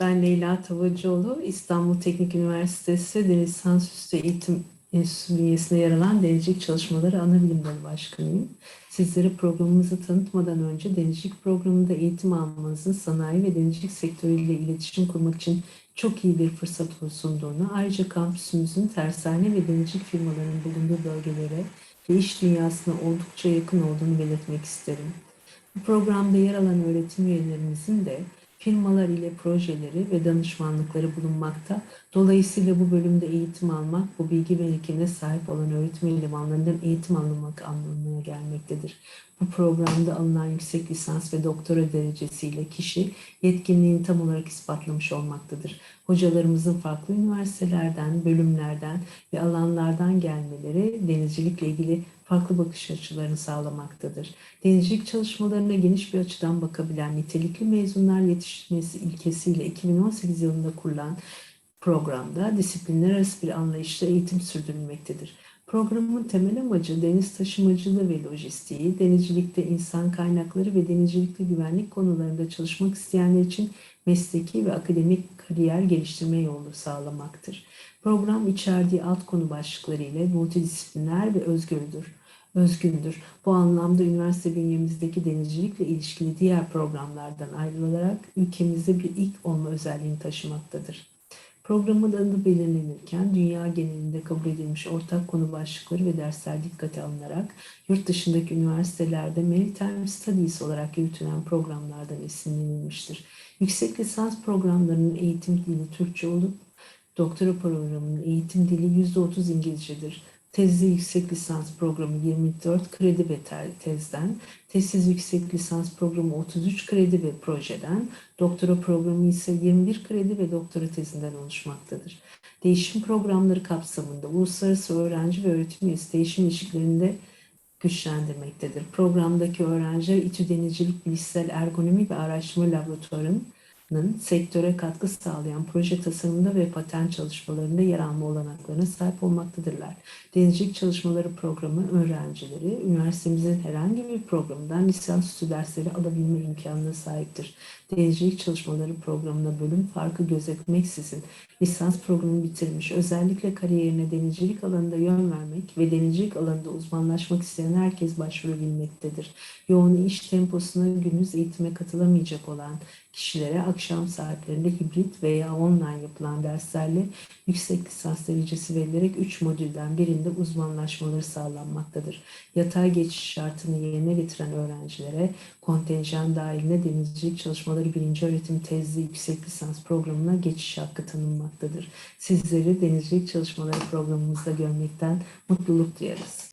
Ben Leyla Tavacıoğlu, İstanbul Teknik Üniversitesi Deniz Lisansüstü Eğitim Enstitüsü bünyesinde yer alan Denizcilik Çalışmaları Ana Bilim Dalı Başkanıyım. Sizlere programımızı tanıtmadan önce denizcilik programında eğitim almanızın sanayi ve denizcilik sektörüyle iletişim kurmak için çok iyi bir fırsat sunduğunu, ayrıca kampüsümüzün tersane ve denizcilik firmalarının bulunduğu bölgelere ve iş dünyasına oldukça yakın olduğunu belirtmek isterim. Bu programda yer alan öğretim üyelerimizin de firmalar ile projeleri ve danışmanlıkları bulunmakta. Dolayısıyla bu bölümde eğitim almak, bu bilgi birikimine sahip olan öğretim elemanlarından eğitim almak anlamına gelmektedir. Bu programda alınan yüksek lisans ve doktora derecesiyle kişi yetkinliğini tam olarak ispatlamış olmaktadır. Hocalarımızın farklı üniversitelerden, bölümlerden ve alanlardan gelmeleri denizcilikle ilgili farklı bakış açılarını sağlamaktadır. Denizcilik çalışmalarına geniş bir açıdan bakabilen nitelikli mezunlar yetişmesi ilkesiyle 2018 yılında kurulan programda disiplinler arası bir anlayışla eğitim sürdürülmektedir. Programın temel amacı deniz taşımacılığı ve lojistiği, denizcilikte insan kaynakları ve denizcilikte güvenlik konularında çalışmak isteyenler için mesleki ve akademik kariyer geliştirme yolu sağlamaktır. Program içerdiği alt konu başlıkları ile multidisipliner ve özgürdür. Özgündür. Bu anlamda üniversite bünyemizdeki denizcilikle ilişkili diğer programlardan ayrılarak ülkemizde bir ilk olma özelliğini taşımaktadır. Programın adı belirlenirken dünya genelinde kabul edilmiş ortak konu başlıkları ve dersler dikkate alınarak yurt dışındaki üniversitelerde Maritime Studies olarak yürütülen programlardan esinlenilmiştir. Yüksek lisans programlarının eğitim dili Türkçe olup doktora programının eğitim dili %30 İngilizcedir. Tezli yüksek lisans programı 24 kredi ve tezden, tezsiz yüksek lisans programı 33 kredi ve projeden, doktora programı ise 21 kredi ve doktora tezinden oluşmaktadır. Değişim programları kapsamında uluslararası öğrenci ve öğretim üyesi değişim ilişkilerinde güçlendirmektedir. Programdaki öğrenciler İTÜ Denizcilik Bilişsel Ergonomi ve Araştırma Laboratuvarı'nın sektöre katkı sağlayan proje tasarımında ve patent çalışmalarında yer alma olanaklarına sahip olmaktadırlar. Denizcilik Çalışmaları Programı öğrencileri üniversitemizin herhangi bir programından lisansüstü dersleri alabilme imkanına sahiptir. Denizcilik Çalışmaları Programı'na bölüm farkı gözetmeksizin lisans programı bitirmiş, özellikle kariyerine denizcilik alanında yön vermek ve denizcilik alanında uzmanlaşmak isteyen herkes başvurabilmektedir. Yoğun iş temposuna gündüz eğitime katılamayacak olan kişilere akşam saatlerinde hibrit veya online yapılan derslerle yüksek lisans derecesi verilerek 3 modülden birinde uzmanlaşmaları sağlanmaktadır. Yatay geçiş şartını yerine getiren öğrencilere kontenjan dahilinde denizcilik çalışmaları birinci öğretim tezli yüksek lisans programına geçiş hakkı tanınmaktadır. Sizleri denizcilik çalışmaları programımızda görmekten mutluluk duyarız.